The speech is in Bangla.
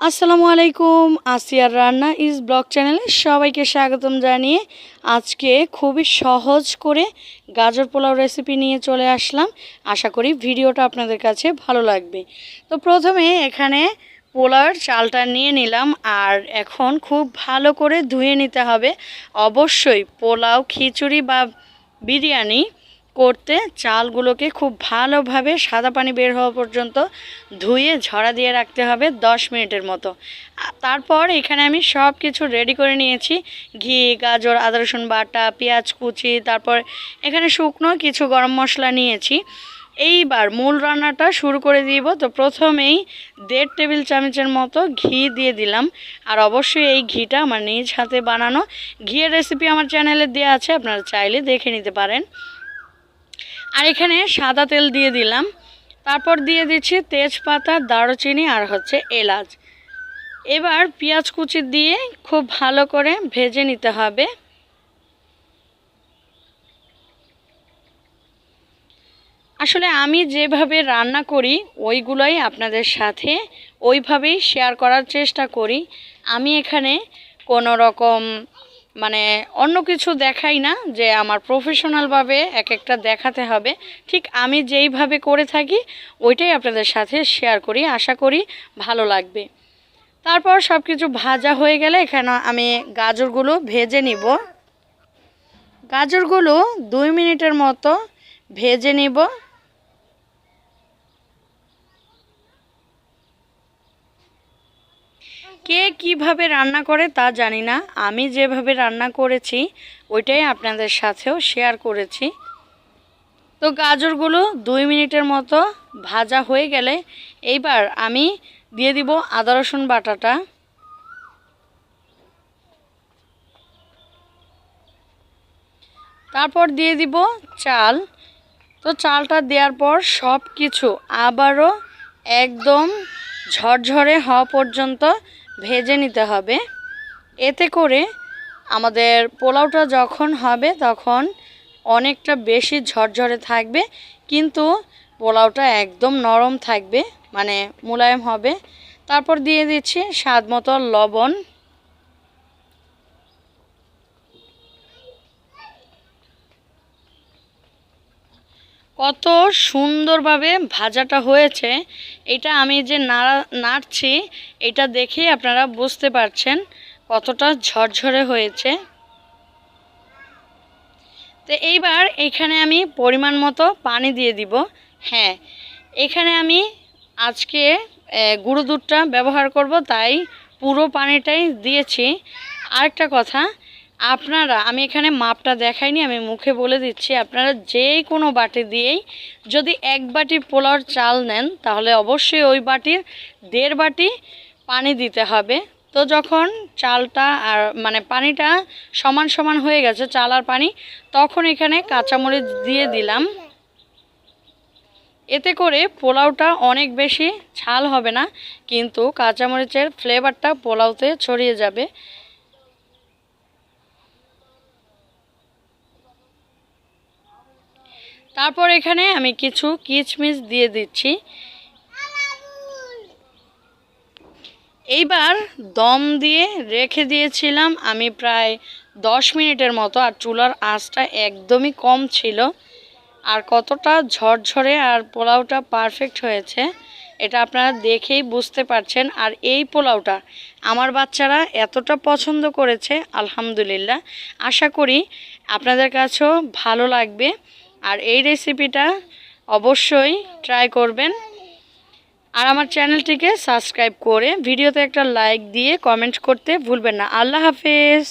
আসসালামু আলাইকুম, আসিয়ার রান্না ইজ ব্লগ চ্যানেলে সবাইকে স্বাগতম জানিয়ে আজকে খুবই সহজ করে গাজর পোলাও রেসিপি নিয়ে চলে আসলাম। আশা করি ভিডিওটা আপনাদের কাছে ভালো লাগবে। তো প্রথমে এখানে পোলাওর চালটা নিয়ে নিলাম আর এখন খুব ভালো করে ধুয়ে নিতে হবে। অবশ্যই পোলাও, খিচুড়ি বা বিরিয়ানি করতে চালগুলোকে খুব ভালোভাবে সাদা পানি বের হওয়া পর্যন্ত ধুয়ে ঝরা দিয়ে রাখতে হবে দশ মিনিটের মতো। তারপর এখানে আমি সব কিছু রেডি করে নিয়েছি। ঘি, গাজর, আদা, রসুন বাটা, পেঁয়াজ, কুচি, তারপর এখানে শুকনো কিছু গরম মশলা নিয়েছি। এইবার মূল রান্নাটা শুরু করে দিব। তো প্রথমেই দেড় টেবিল চামচের মতো ঘি দিয়ে দিলাম। আর অবশ্যই এই ঘিটা আমার নিজ হাতে বানানো। ঘিয়ের রেসিপি আমার চ্যানেলে দেওয়া আছে, আপনারা চাইলে দেখে নিতে পারেন। আর এখানে সাদা তেল দিয়ে দিলাম। তারপর দিয়ে দিচ্ছি তেজপাতা, দারুচিনি আর হচ্ছে এলাচ। এবার পেঁয়াজ কুচি দিয়ে খুব ভালো করে ভেজে নিতে হবে। আসলে আমি যেভাবে রান্না করি, ওইগুলোই আপনাদের সাথে ওইভাবেই শেয়ার করার চেষ্টা করি। আমি এখানে কোনো রকম মানে অন্য কিছু দেখাই না যে আমার প্রফেশনালভাবে এক একটা দেখাতে হবে। ঠিক আমি যেইভাবে করে থাকি, ওইটাই আপনাদের সাথে শেয়ার করি, আশা করি ভালো লাগবে। তারপর সব কিছু ভাজা হয়ে গেলে এখানে আমি গাজরগুলো ভেজে নিব। গাজরগুলো দুই মিনিটের মতো ভেজে নিব। কে কীভাবে রান্না করে তা জানি না। আমি যেভাবে রান্না করেছি, ওইটাই আপনাদের সাথেও শেয়ার করেছি। তো গাজরগুলো দুই মিনিটের মতো ভাজা হয়ে গেলে এইবার আমি দিয়ে দিব আদা, রসুন বাটাটা। তারপর দিয়ে দিব চাল। তো চালটা দেওয়ার পর সব কিছু আবারও একদম ঝরঝরে হওয়া পর্যন্ত ভেজে নিতে হবে। এতে করে আমাদের পোলাওটা যখন হবে তখন অনেকটা বেশি ঝরঝরে থাকবে, কিন্তু পোলাওটা একদম নরম থাকবে মানে মোলায়েম হবে। তারপর দিয়ে দিচ্ছি স্বাদ মতো লবণ। কত সুন্দরভাবে ভাজাটা হয়েছে। এটা আমি যে নাড়া, নাড়ছি, এটা দেখেই আপনারা বুঝতে পারছেন কতটা ঝরঝরে হয়েছে। তো এইবার এখানে আমি পরিমাণ মতো পানি দিয়ে দিব। হ্যাঁ এখানে আমি আজকে গুঁড়ো দুধটা ব্যবহার করব, তাই পুরো পানিটাই দিয়েছি। আরেকটা কথা আপনারা, আমি এখানে মাপটা দেখাইনি, আমি মুখে বলে দিচ্ছি, আপনারা যে কোনো বাটি দিয়েই যদি এক বাটি পোলাওর চাল নেন, তাহলে অবশ্যই ওই বাটির দেড় বাটি পানি দিতে হবে। তো যখন চালটা আর মানে পানিটা সমান সমান হয়ে গেছে, চাল আর পানি, তখন এখানে কাঁচামরিচ দিয়ে দিলাম। এতে করে পোলাওটা অনেক বেশি ঝাল হবে না, কিন্তু কাঁচামরিচের ফ্লেভারটা পোলাওতে ছড়িয়ে যাবে। তারপর এখানে আমি কিছু কিচমিচ দিয়ে দিচ্ছি। এইবার দম দিয়ে রেখে দিয়েছিলাম আমি প্রায় দশ মিনিটের মতো, আর চুলার আঁচটা একদমই কম ছিল। আর কতটা ঝরঝরে আর পোলাওটা পারফেক্ট হয়েছে, এটা আপনারা দেখেই বুঝতে পারছেন। আর এই পোলাওটা আমার বাচ্চারা এতটা পছন্দ করেছে, আলহামদুলিল্লাহ। আশা করি আপনাদের কাছেও ভালো লাগবে। আর এই রেসিপিটা অবশ্যই ট্রাই করবেন। আর আমার চ্যানেলটিকে সাবস্ক্রাইব করে ভিডিওতে একটা লাইক দিয়ে কমেন্ট করতে ভুলবেন না। আল্লাহ হাফেজ!